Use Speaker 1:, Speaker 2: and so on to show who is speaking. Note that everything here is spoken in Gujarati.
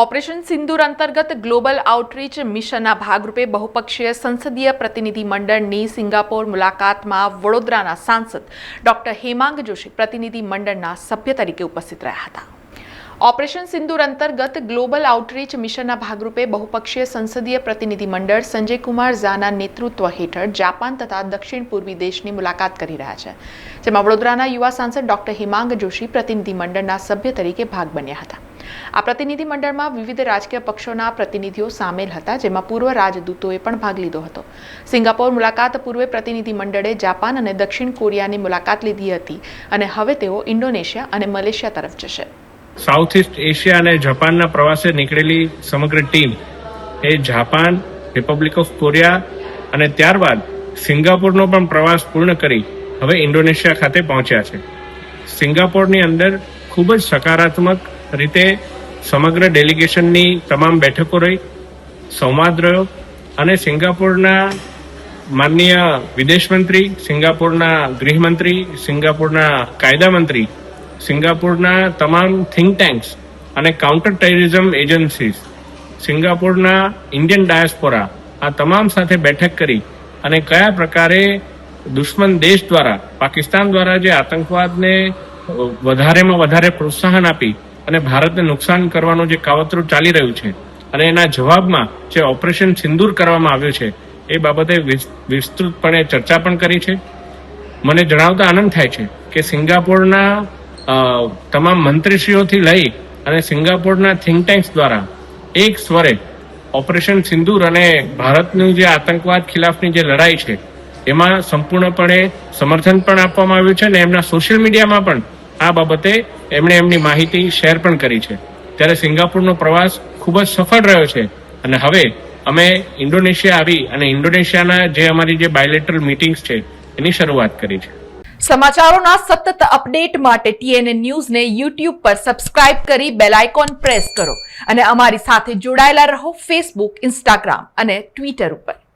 Speaker 1: ઓપરેશન સિંદુર અંતર્ગત ગ્લોબલ આઉટરીચ મિશનના ભાગરૂપે બહુપક્ષીય સંસદીય પ્રતિનિધિ મંડળની સિંગાપોર મુલાકાતમાં વડોદરાના સાંસદ ડોક્ટર હેમાંગ જોશી પ્રતિનિધિ મંડળના સભ્ય તરીકે ઉપસ્થિત રહ્યા હતા. ઓપરેશન સિંદુર અંતર્ગત ગ્લોબલ આઉટરીચ મિશનના ભાગરૂપે બહુપક્ષીય સંસદીય પ્રતિનિધિ મંડળ સંજય કુમાર ઝાના નેતૃત્વ હેઠળ જાપાન તથા દક્ષિણ પૂર્વી દેશની મુલાકાત કરી રહ્યા છે, જેમાં વડોદરાના યુવા સાંસદ ડોક્ટર હિમાંગ જોશી પ્રતિનિધિ મંડળના સભ્ય તરીકે ભાગ બન્યા હતા. આ પ્રતિનિધિ મંડળમાં વિવિધ રાજકીય પક્ષોના પ્રતિનિધિઓ સામેલ હતા, જેમાં પૂર્વ રાજદૂતોએ પણ ભાગ લીધો હતો. સિંગાપોર મુલાકાત પૂર્વે પ્રતિનિધિ મંડળે જાપાન અને દક્ષિણ કોરિયાની મુલાકાત લીધી હતી અને હવે તેઓ ઇન્ડોનેશિયા અને મલેશિયા તરફ જશે.
Speaker 2: સાઉથ ઇસ્ટ એશિયા અને જાપાનના પ્રવાસે નીકળેલી સમગ્ર ટીમ એ જાપાન રિપબ્લિક ઓફ કોરિયા અને ત્યારબાદ સિંગાપોરનો પણ પ્રવાસ પૂર્ણ કરી હવે ઇન્ડોનેશિયા ખાતે પહોંચ્યા છે. સિંગાપોરની અંદર ખૂબ જ સકારાત્મક રીતે સમગ્ર ડેલિગેશનની તમામ બેઠકો રહી, સંવાદ રહ્યો અને સિંગાપોરના માનનીય વિદેશ મંત્રી સિંગાપોરના ગૃહમંત્રી, સિંગાપોરના કાયદા મંત્રી સિંગાપોરના તમામ થિંક ટેન્ક્સ અને કાઉન્ટર ટેરરિઝમ એજન્સીસ સિંગાપોરના ઇન્ડિયન ડાયસ્પોરા આ તમામ સાથે બેઠક કરી અને કયા પ્રકારે દુશ્મન દેશ દ્વારા, પાકિસ્તાન દ્વારા જે આતંકવાદને વધારેમાં વધારે પ્રોત્સાહન આપી અને ભારતને નુકસાન કરવાનું જે કાવતરું ચાલી રહ્યું છે અને એના જવાબમાં જે ઓપરેશન સિંદૂર કરવામાં આવ્યું છે, એ બાબતે વિસ- વિસ્તૃતપણે ચર્ચા પણ કરી છે. મને જણાવતા આનંદ થાય છે કે સિંગાપોરના તમામ મંત્રીશ્રીઓથી લઈ અને સિંગાપોરના થિંક ટેન્ક્સ દ્વારા એક સ્વરે ઓપરેશન સિંદૂર અને ભારતનું જે આતંકવાદ ખિલાફની જે લડાઈ છે, એમાં સંપૂર્ણપણે સમર્થન પણ આપવામાં આવ્યું છે અને એમના સોશિયલ મીડિયામાં પણ આ બાબતે એમણે એમની માહિતી શેર પણ કરી છે. ત્યારે સિંગાપુરનો પ્રવાસ ખૂબ જ સફળ રહ્યો છે. અને હવે અમે ઇન્ડોનેશિયા આવી અને ઇન્ડોનેશિયાના જે અમારી જે બાયલેટરલ મીટિંગ્સ છે, એની શરૂઆત કરી છે.
Speaker 1: સમાચારોના સતત અપડેટ માટે ટીએનએ ન્યૂઝને યુટ્યુબ પર સબસ્ક્રાઇબ કરી બેલ આઇકોન પ્રેસ કરો. અને અમારી સાથે જોડાયેલા રહો ફેસબુક ઇન્સ્ટાગ્રામ અને ટ્વિટર ઉપર.